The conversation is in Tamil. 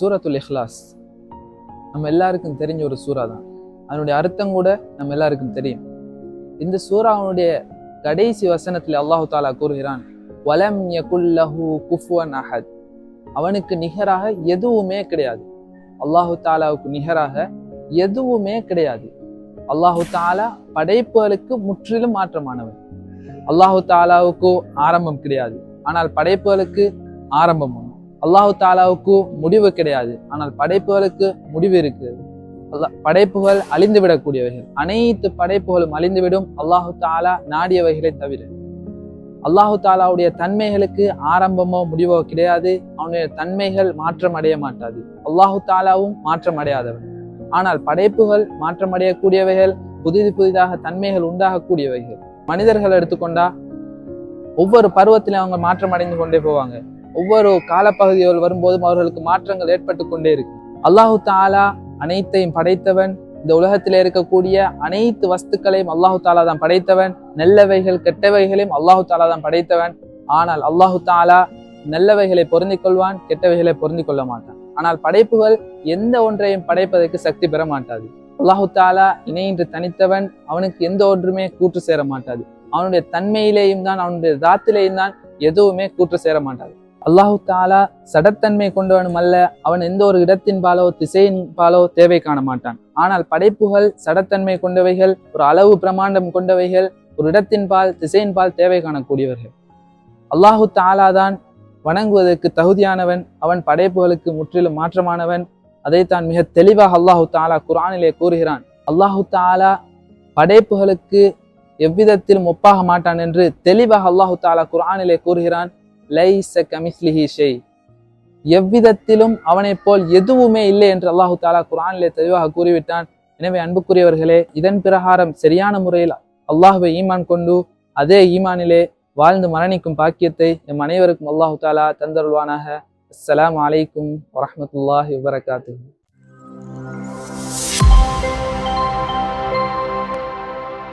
சூரத்துல் இஹ்லாஸ். நம்ம எல்லாருக்கும் தெரிஞ்ச ஒரு சூறா தான். அதனுடைய அர்த்தம் கூட நம்ம எல்லாருக்கும் தெரியும். இந்த சூறாவுடைய கடைசி வசனத்தில் அல்லாஹு தாலா கூறுகிறான் வலம் யகுல்லஹு குஃபுவன் அஹத். அவனுக்கு நிகராக எதுவுமே கிடையாது. அல்லாஹு தாலாவுக்கு நிகராக எதுவுமே கிடையாது. அல்லாஹு தாலா படைப்புகளுக்கு முற்றிலும் மாற்றமானவன் அல்லாஹு தாலாவுக்கு ஆரம்பம் கிடையாது. ஆனால் படைப்புகளுக்கு ஆரம்பம் உண்டு அல்லாஹு தாலாவுக்கு முடிவு கிடையாது. ஆனால் படைப்புகளுக்கு முடிவு இருக்குது. படைப்புகள் படைப்புகள் அழிந்துவிடக்கூடியவைகள். அனைத்து படைப்புகளும் அழிந்துவிடும் அல்லாஹு தாலா நாடியவைகளை தவிர. அல்லாஹு தாலாவுடைய தன்மைகளுக்கு ஆரம்பமோ முடிவோ கிடையாது. அவனுடைய தன்மைகள் மாற்றம் அடைய மாட்டாது. அல்லாஹு தாலாவும் மாற்றம் அடையாதவன். ஆனால் படைப்புகள் மாற்றம் அடையக்கூடியவைகள் புதிது புதிதாக தன்மைகள் உண்டாகக்கூடியவைகள். மனிதர்கள் எடுத்துக்கொண்டா ஒவ்வொரு பருவத்திலும் அவங்க மாற்றம் அடைந்து கொண்டே போவாங்க. ஒவ்வொரு காலப்பகுதியோடு வரும்போதும் அவர்களுக்கு மாற்றங்கள் ஏற்பட்டு கொண்டே இருக்கு அல்லாஹு தாலா அனைத்தையும் படைத்தவன் இந்த உலகத்தில் இருக்கக்கூடிய அனைத்து வஸ்துக்களையும் அல்லாஹு தாலா தான் படைத்தவன் நல்லவைகள் கெட்டவைகளையும் அல்லாஹு தாலா தான் படைத்தவன். ஆனால் அல்லாஹு தாலா நல்லவைகளை பொருந்திக் கொள்வான் கெட்டவைகளை பொருந்திக் கொள்ள மாட்டான். ஆனால் படைப்புகள் எந்த ஒன்றையும் படைப்பதற்கு சக்தி பெற மாட்டாது. அல்லாஹு தாலா இணையின்றி தனித்தவன் அவனுக்கு எந்த ஒன்றுமே கூற்று சேர மாட்டாது. அவனுடைய தன்மையிலேயும் தான் அவனுடைய தாத்திலேயும் தான் எதுவுமே கூற்று சேர மாட்டாது. அல்லாஹு தாலா சடத்தன்மை கொண்டவனும் அல்ல. அவன் எந்த ஒரு இடத்தின் பாலோ திசையின் பாலோ தேவை காண மாட்டான். ஆனால் படைப்புகள் சடத்தன்மை கொண்டவைகள் ஒரு அளவு பிரமாண்டம் கொண்டவைகள் ஒரு இடத்தின் பால் திசையின் பால் தேவை காணக்கூடியவர்கள். அல்லாஹு தாலா தான் வணங்குவதற்கு தகுதியானவன் அவன் படைப்புகளுக்கு முற்றிலும் மாற்றமானவன். அதைத்தான் மிக தெளிவாக அல்லாஹு தாலா குரானிலே கூறுகிறான். அல்லாஹு தாலா படைப்புகளுக்கு எவ்விதத்திலும் ஒப்பாக மாட்டான் என்று தெளிவாக அல்லாஹு தாலா குரானிலே கூறுகிறான். லைச கமிஸ்லிஹி ஷெய் எவ்விதத்திலும் அவனை போல் எதுவுமே இல்லை என்று அல்லாஹு தாலா குரானிலே தெளிவாக கூறிவிட்டான். எனவே அன்புக்குரியவர்களே இதன் பிரகாரம் சரியான முறையில் அல்லாஹுவை ஈமான் கொண்டு அதே ஈமானிலே வாழ்ந்து மரணிக்கும் பாக்கியத்தை எம் அனைவருக்கும் அல்லாஹு தாலா தந்தருள்வானாக. அஸ்லாம் வலைக்கும் வரமத்துல்லாஹி வபரகாத்துஹு.